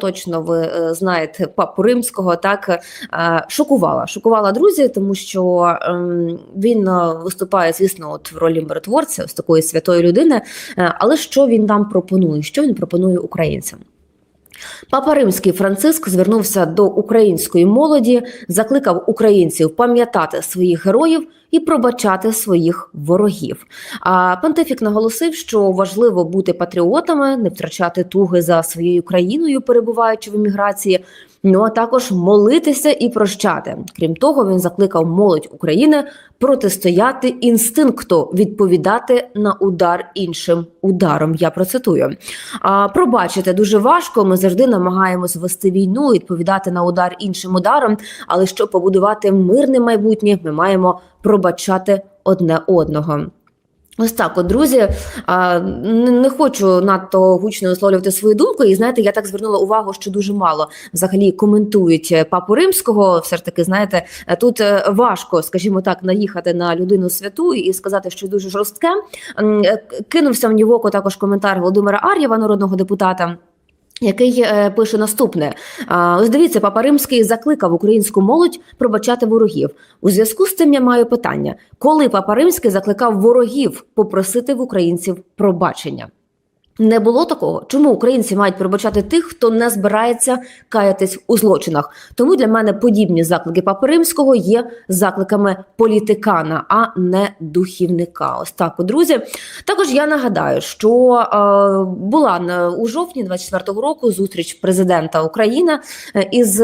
Точно ви е, знаєте папу римського, так е, шокувала. Шокувала друзі, тому що ем, він е, виступає, звісно, от в ролі миротворця, з такої святої людини. Але що він нам пропонує? Що він пропонує українцям? Папа Римський Франциск звернувся до української молоді, закликав українців пам'ятати своїх героїв і пробачати своїх ворогів. А понтифік наголосив, що важливо бути патріотами, не втрачати туги за своєю країною, перебуваючи в еміграції. Ну а також молитися і прощати. Крім того, він закликав молодь України протистояти інстинкту, відповідати на удар іншим ударом. Я процитую. А пробачити дуже важко. Ми завжди намагаємось вести війну, відповідати на удар іншим ударом. Але щоб побудувати мирне майбутнє, ми маємо пробачати одне одного. Ось так, от друзі, не, хочу надто гучно висловлювати свою думку. І знаєте, я так звернула увагу, що дуже мало взагалі коментують е, папу римського. Все ж таки, знаєте, е, тут е, важко, скажімо так, наїхати на людину святу і сказати, що дуже жорстке. Кинувся в око також коментар Володимира Ар'єва, народного депутата. Який е, пише наступне: ось дивіться, папа Римський закликав українську молодь пробачати ворогів. У зв'язку з цим я маю питання: коли папа Римський закликав ворогів попросити в українців пробачення? Не було такого. Чому українці мають пробачати тих, хто не збирається каятись у злочинах? Тому для мене подібні заклики Папи Римського є закликами політикана, а не духівника. Ось так, друзі. Також я нагадаю, що е, була у жовтні 24-го року зустріч президента України е, із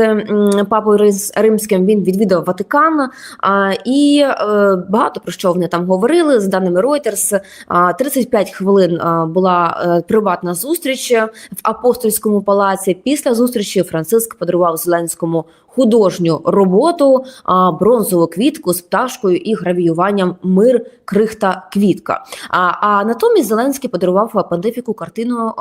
папою Римським. Він відвідав Ватикан а, і е, багато про що вони там говорили. За даними Reuters, а, 35 хвилин а, була е, приватна зустріч в апостольському палаці. Після зустрічі Франциск подарував Зеленському художню роботу, бронзову квітку з пташкою і гравіюванням Мир, крихта, квітка. А, а натомість Зеленський подарував понтифіку картину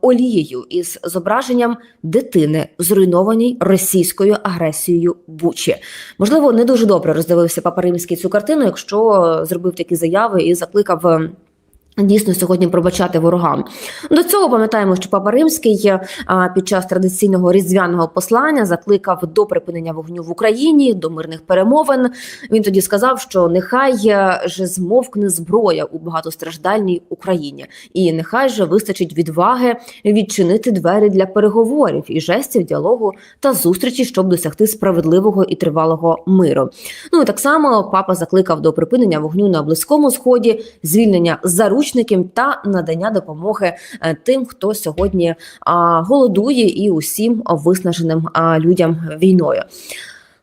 олією із зображенням дитини, зруйнованій російською агресією Бучі. Можливо, не дуже добре роздивився Папа Римський цю картину, якщо е, зробив такі заяви і закликав. Дійсно, сьогодні пробачати ворогам. До цього пам'ятаємо, що Папа Римський е, під час традиційного різдвяного послання закликав до припинення вогню в Україні, до мирних перемовин. Він тоді сказав, що нехай е, же змовкне зброя у багатостраждальній Україні, і нехай же вистачить відваги відчинити двері для переговорів і жестів діалогу та зустрічі, щоб досягти справедливого і тривалого миру. Ну і так само папа закликав до припинення вогню на близькому сході, звільнення заручників та надання допомоги е, тим, хто сьогодні голодує, і усім виснаженим людям війною.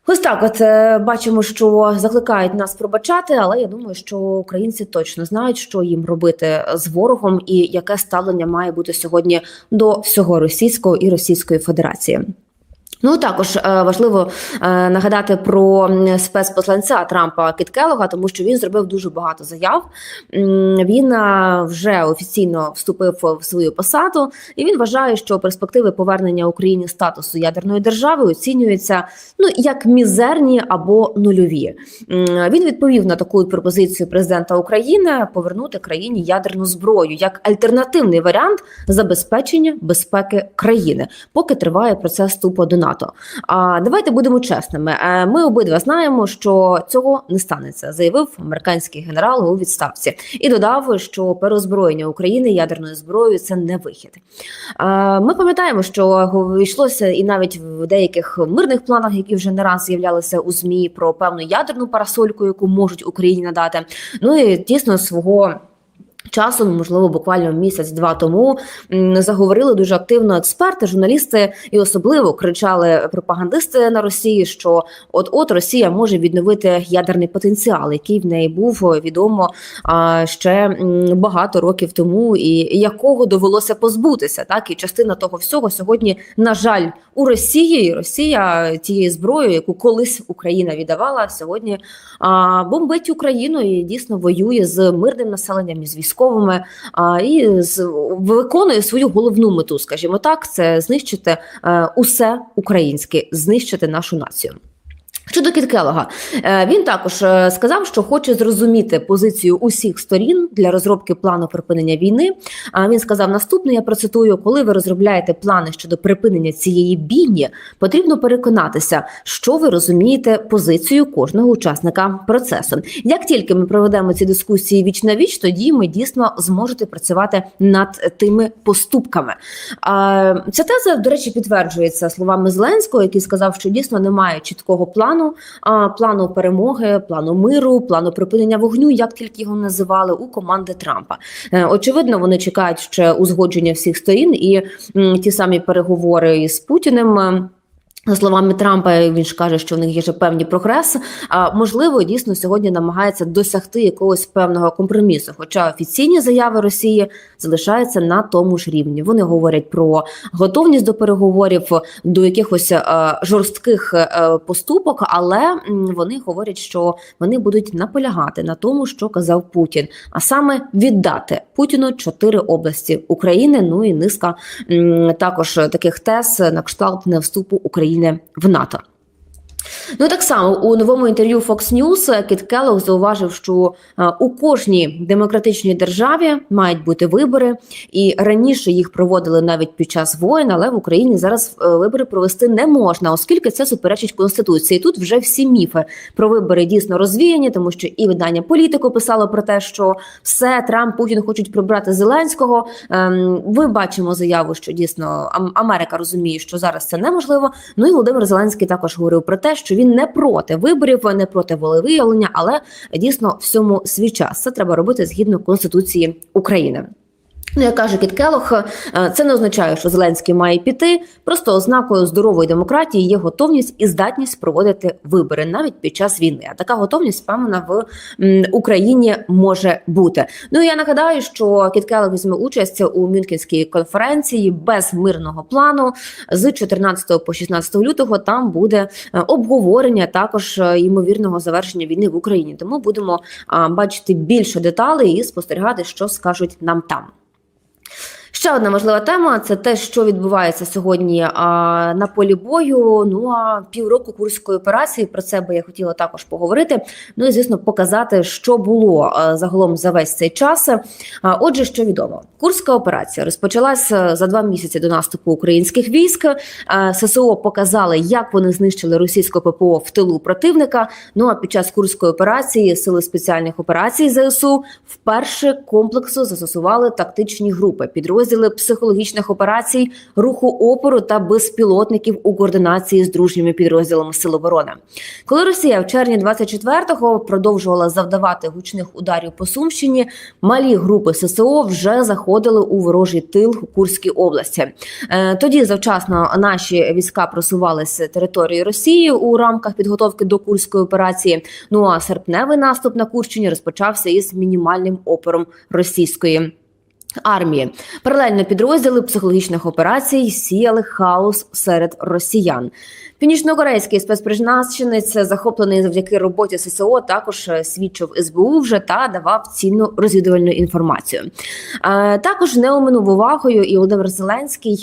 Ось так, от е, бачимо, що закликають нас пробачати, але я думаю, що українці точно знають, що їм робити з ворогом, і яке ставлення має бути сьогодні до всього російського і Російської Федерації. Ну також е, важливо е, нагадати про спецпосланця Трампа Кіт Келлога, тому що він зробив дуже багато заяв. Він е, вже офіційно вступив в свою посаду, і він вважає, що перспективи повернення Україні статусу ядерної держави оцінюються ну як мізерні або нульові. Він відповів на таку пропозицію президента України повернути країні ядерну зброю як альтернативний варіант забезпечення безпеки країни, поки триває процес вступу до НАТО. А давайте будемо чесними. Е, Ми обидва знаємо, що цього не станеться, заявив американський генерал у відставці і додав, що переозброєння України ядерною зброєю це не вихід. Е, Ми пам'ятаємо, що йшлося і навіть в деяких мирних планах, які вже не раз з'являлися у змі про певну ядерну парасольку, яку можуть Україні надати. Ну і тісно свого. Часу, можливо, буквально місяць-два тому заговорили дуже активно експерти, журналісти і особливо кричали пропагандисти на Росії, що от от Росія може відновити ядерний потенціал, який в неї був е, відомо ще багато років тому, і якого довелося позбутися. Так і частина того всього сьогодні, на жаль, у Росії Росія тією зброєю, яку колись Україна віддавала, сьогодні бомбить Україну і дійсно воює з мирним населенням і з військовими, а, і з виконує свою головну мету, скажімо так, це знищити е, усе українське, знищити нашу націю. Щодо Кіт Келога, е, він також е, сказав, що хоче зрозуміти позицію усіх сторін для розробки плану припинення війни. А він сказав наступне: я процитую: коли ви розробляєте плани щодо припинення цієї бійні, потрібно переконатися, що ви розумієте позицію кожного учасника процесу. Як тільки ми проведемо ці дискусії віч на віч, тоді ми дійсно зможете працювати над тими поступками. Ця теза, до речі, підтверджується словами Зеленського, який сказав, що дійсно немає чіткого плану а, плану перемоги, плану миру, плану припинення вогню, як тільки його називали у команди Трампа. Е, Очевидно, вони чекають ще узгодження всіх сторін, і ті самі переговори із Путіним. За словами Трампа, він ж каже, що в них є вже певні прогрес. А можливо, дійсно сьогодні намагається досягти якогось певного компромісу. Хоча офіційні заяви Росії залишаються на тому ж рівні. Вони говорять про готовність до переговорів, до якихось е, жорстких е, поступок, але вони говорять, що вони будуть наполягати на тому, що казав Путін, а саме віддати Путіну чотири області України. Ну і низка також таких тез на кшталт не вступу України в НАТО. Ну так само у новому інтерв'ю Fox News Кіт Келлог зауважив, що е, у кожній демократичній державі мають бути вибори, і раніше їх проводили навіть під час воєн, але в Україні зараз е, вибори провести не можна, оскільки це суперечить конституції. Тут вже всі міфи про вибори дійсно розвіяні, тому що і видання політико писало про те, що все Трамп Путін хочуть прибрати Зеленського. Ем, Ви бачимо заяву, що дійсно Ам- Америка розуміє, що зараз це неможливо. Ну і Володимир Зеленський також говорив про те, що він не проти виборів, не проти волевиявлення, але дійсно всьому свій час. Це треба робити згідно конституції України. Ну, як каже Кіт Келох, е, це не означає, що Зеленський має піти. Просто ознакою здорової демократії є готовність і здатність проводити вибори навіть під час війни. А така готовність впевнена в Україні може бути. Ну я нагадаю, що Кіт Келох візьме участь у Мюнхенській конференції без мирного плану з 14 по 16 лютого. Там буде е, обговорення також е, ймовірного завершення війни в Україні. Тому будемо бачити більше деталей і спостерігати, що скажуть нам там. Ще одна важлива тема це те, що відбувається сьогодні а, на полі бою. Ну а півроку курської операції про це би я хотіла також поговорити. Ну і звісно, показати, що було а, загалом за весь цей час. А, отже, що відомо, курська операція розпочалася за два місяці до наступу українських військ. А, ССО показали, як вони знищили російське ППО в тилу противника. Ну а під час курської операції сили спеціальних операцій ЗСУ вперше комплексу застосували тактичні групи підрозділи психологічних операцій, руху опору та безпілотників у координації з дружніми підрозділами Сил оборони. Коли Росія в червні 24-го продовжувала завдавати гучних ударів по Сумщині, малі групи ССО вже заходили у ворожий тил у Курській області. Е, Тоді завчасно наші війська просувалися територією Росії у рамках підготовки до курської операції. Ну а серпневий наступ на Курщині розпочався із мінімальним опором російської. Армії паралельно підрозділи психологічних операцій сіяли хаос серед росіян. Північнокорейський спецпризначенець, захоплений завдяки роботі ССО, також свідчив СБУ вже та давав цінну розвідувальну інформацію. Е, Також не оминув увагою і Володимир Зеленський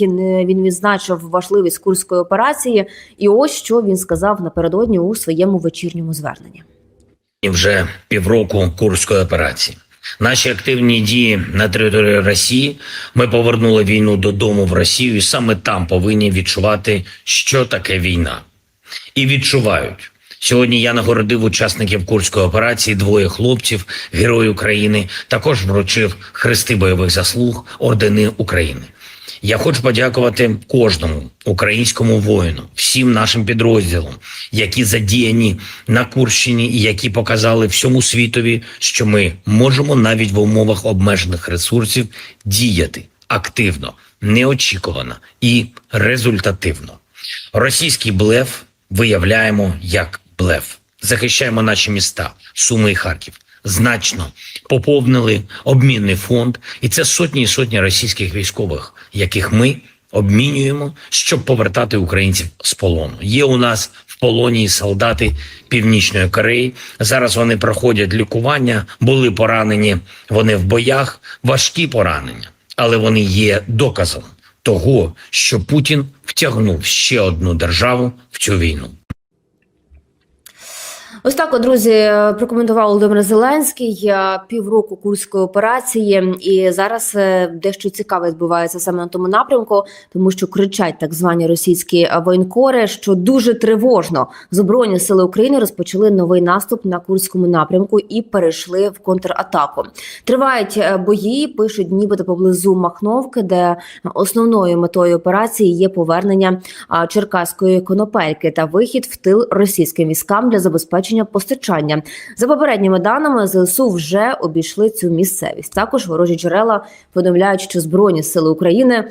він відзначив важливість курської операції. І ось що він сказав напередодні у своєму вечірньому зверненні. І вже півроку курської операції. Наші активні дії на території Росії. Ми повернули війну додому в Росію, і саме там повинні відчувати, що таке війна. І відчувають. Сьогодні я нагородив учасників курської операції двоє хлопців, герої України. Також вручив хрести бойових заслуг ордени України. Я хочу подякувати кожному українському воїну, всім нашим підрозділам, які задіяні на Курщині і які показали всьому світові, що ми можемо навіть в умовах обмежених ресурсів діяти активно, неочікувано і результативно. Російський блеф виявляємо як блеф. Захищаємо наші міста, Суми і Харків. Значно поповнили обмінний фонд, і це сотні і сотні російських військових, яких ми обмінюємо, щоб повертати українців з полону. Є у нас в полоні солдати Північної Кореї. Зараз вони проходять лікування, були поранені. Вони в боях, важкі поранення, але вони є доказом того, що Путін втягнув ще одну державу в цю війну. Ось так, друзі, прокоментував Володимир Зеленський е, півроку курської операції, і зараз е, дещо цікаве відбувається саме на тому напрямку, тому що кричать так звані російські воєнкори, що дуже тривожно збройні сили України розпочали новий наступ на курському напрямку і перейшли в контратаку. Тривають е, бої, пишуть нібито поблизу Махновки, де основною метою операції є повернення черкаської конопельки та вихід в тил російським військам для забезпечення постачання. За попередніми даними, ЗСУ вже обійшли цю місцевість. Також ворожі джерела повідомляють, що збройні сили України.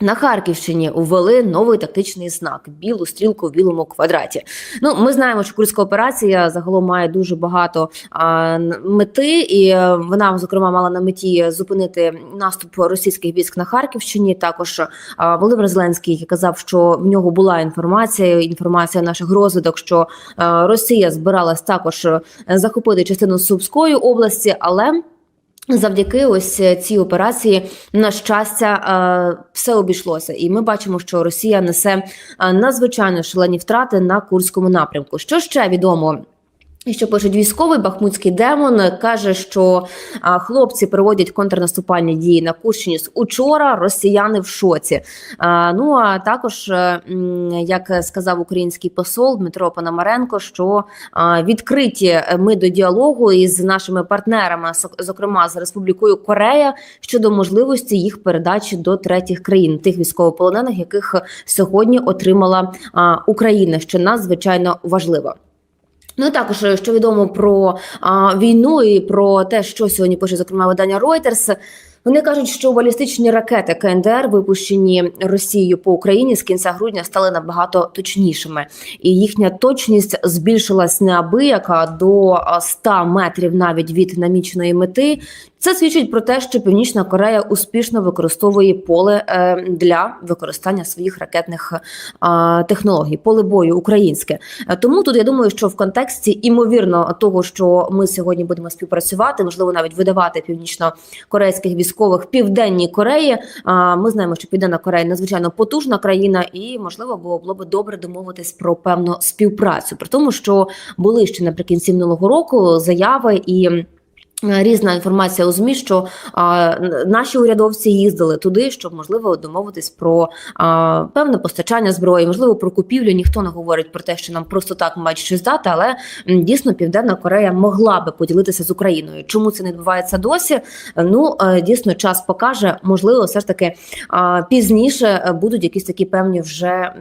На Харківщині ввели новий тактичний знак білу стрілку в білому квадраті. Ну, ми знаємо, що курська операція загалом має дуже багато а, мети, і е, вона зокрема мала на меті зупинити наступ російських військ на Харківщині. Також а, Володимир Зеленський казав, що в нього була інформація. Інформація наших розвиток, що е, Росія збиралась також е, захопити частину Сумської області, але Завдяки ось е, цій операції, на щастя, е, все обійшлося, і ми бачимо, що Росія несе е, надзвичайно шалені втрати на курському напрямку. Що ще відомо? Що пишуть військовий бахмутський демон каже, що а, хлопці проводять контрнаступальні дії на Курщині з учора. Росіяни в шоці. А, ну а також, е, як сказав український посол Дмитро Пономаренко, що а, відкриті ми до діалогу із нашими партнерами, зокрема з Республікою Корея, щодо можливості їх передачі до третіх країн, тих військовополонених, яких сьогодні отримала а, Україна, що надзвичайно важливо. Ну і також е, що відомо про а, війну і про те, що сьогодні пише зокрема видання Reuters, Вони кажуть, що балістичні ракети КНДР, випущені Росією по Україні з кінця грудня, стали набагато точнішими, і їхня точність збільшилась неабияка до а, 100 метрів навіть від наміченої мети. Це свідчить про те, що Північна Корея успішно використовує поле е, для використання своїх ракетних е, технологій, поле бою українське. Е, Тому тут я думаю, що в контексті імовірно того, що ми сьогодні будемо співпрацювати, можливо, навіть видавати північно-корейських військових південній Кореї. Ми знаємо, що Південна Корея надзвичайно потужна країна, і можливо було було би добре домовитись про певну співпрацю. При тому, що були ще наприкінці минулого року заяви і. Е, Різна інформація у змі, що а, наші урядовці їздили туди, щоб можливо домовитись про а, певне постачання зброї, можливо, про купівлю. Ніхто не говорить про те, що нам просто так мають щось дати, але дійсно Південна Корея могла би поділитися з Україною. Чому це не відбувається досі? Ну е, дійсно час покаже. Можливо, все ж таки а, пізніше е, будуть якісь такі певні вже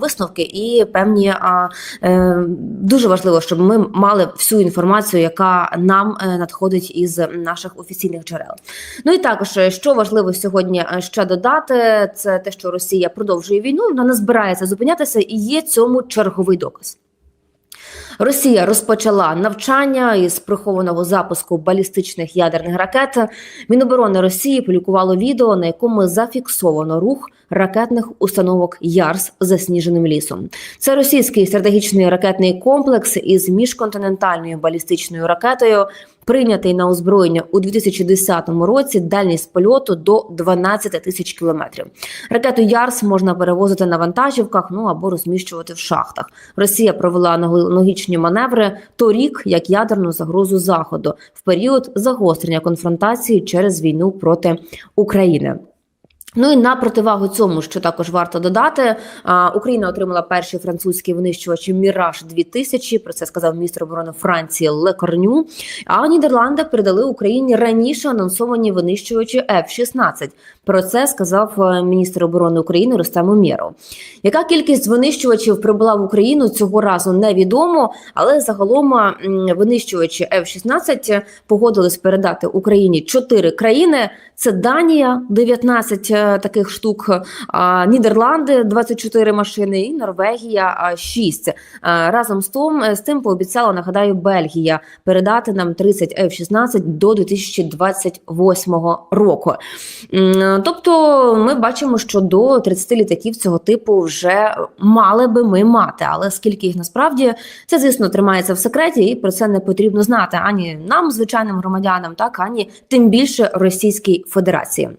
висновки і певні а, е, дуже важливо, щоб ми мали всю інформацію, яка нам е, надходить із наших офіційних джерел. Ну і також, е, що важливо сьогодні е, ще додати, це те, що Росія продовжує війну, вона не збирається зупинятися, і є цьому черговий доказ. Росія розпочала навчання із прихованого запуску балістичних ядерних ракет. Міноборони Росії публікувало відео, на якому зафіксовано рух ракетних установок ЯРС засніженим лісом. Це російський стратегічний ракетний комплекс із міжконтинентальною балістичною ракетою, прийнятий на озброєння у 2010 році. Дальність польоту до 12 тисяч кілометрів. Ракету ЯРС можна перевозити на вантажівках, ну або розміщувати в шахтах. Росія провела аналогічні маневри торік як ядерну загрозу заходу в період загострення конфронтації через війну проти України. Ну і на противагу цьому, що також варто додати, Україна отримала перші французькі винищувачі Міраж 2000 Про це сказав міністр оборони Франції Лекорню. А Нідерланди передали Україні раніше анонсовані винищувачі F-16. Про це сказав е, міністр оборони України Рустем Умєров. Яка кількість винищувачів прибула в Україну цього разу невідомо, але загалом винищувачі F-16 погодились передати Україні чотири країни: це Данія, 19 е, таких штук, Нідерланди, 24 машини, і Норвегія а, 6. Е, Разом з тим, з тим пообіцяла, нагадаю, Бельгія передати нам 30 F-16 до 2028 року. Тобто, ми бачимо, що до 30 літаків цього типу вже мали би ми мати. Але скільки їх насправді це, звісно, тримається в секреті, і про це не потрібно знати ані нам, звичайним громадянам, так ані тим більше Російській Федерації.